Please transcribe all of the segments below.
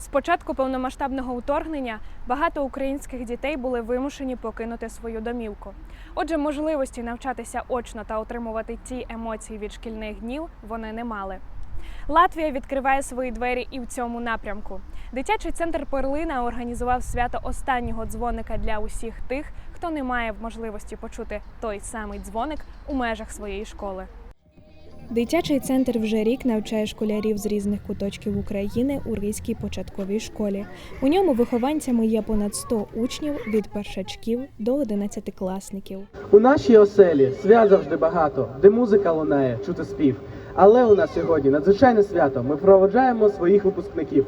З початку повномасштабного вторгнення багато українських дітей були вимушені покинути свою домівку. Отже, можливості навчатися очно та отримувати ті емоції від шкільних днів вони не мали. Латвія відкриває свої двері і в цьому напрямку. Дитячий центр Перлина організував свято останнього дзвоника для усіх тих, хто не має можливості почути той самий дзвоник у межах своєї школи. Дитячий центр вже рік навчає школярів з різних куточків України у Ризькій початковій школі. У ньому вихованцями є понад 100 учнів від першачків до 11-класників. У нашій оселі свят завжди багато, де музика лунає, чути спів. Але у нас сьогодні надзвичайне свято. Ми проводжаємо своїх випускників.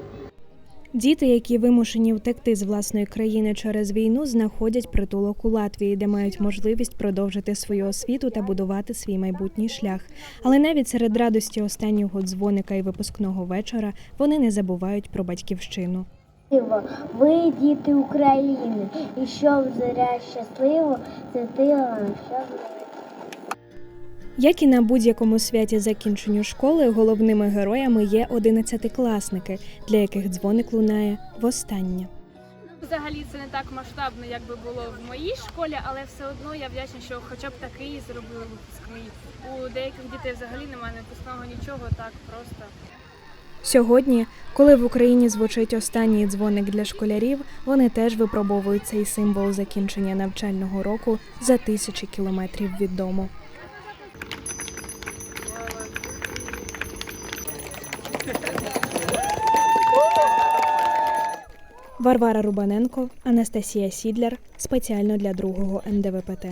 Діти, які вимушені втекти з власної країни через війну, знаходять притулок у Латвії, де мають можливість продовжити свою освіту та будувати свій майбутній шлях. Але навіть серед радості останнього дзвоника і випускного вечора вони не забувають про батьківщину. Ви діти України, і щоб зоря щасливо, святила нам щоб Як і на будь-якому святі закінченню школи, головними героями є одинадцятикласники, для яких дзвоник лунає востаннє. Взагалі це не так масштабно, як би було в моїй школі, але все одно я вдячна, що хоча б такий зробили випускний. У деяких дітей взагалі немає випускного нічого, так просто. Сьогодні, коли в Україні звучить останній дзвоник для школярів, вони теж випробовують цей символ закінчення навчального року за тисячі кілометрів від дому. Варвара Рубаненко, Анастасія Сідляр спеціально для другого НДВПТ.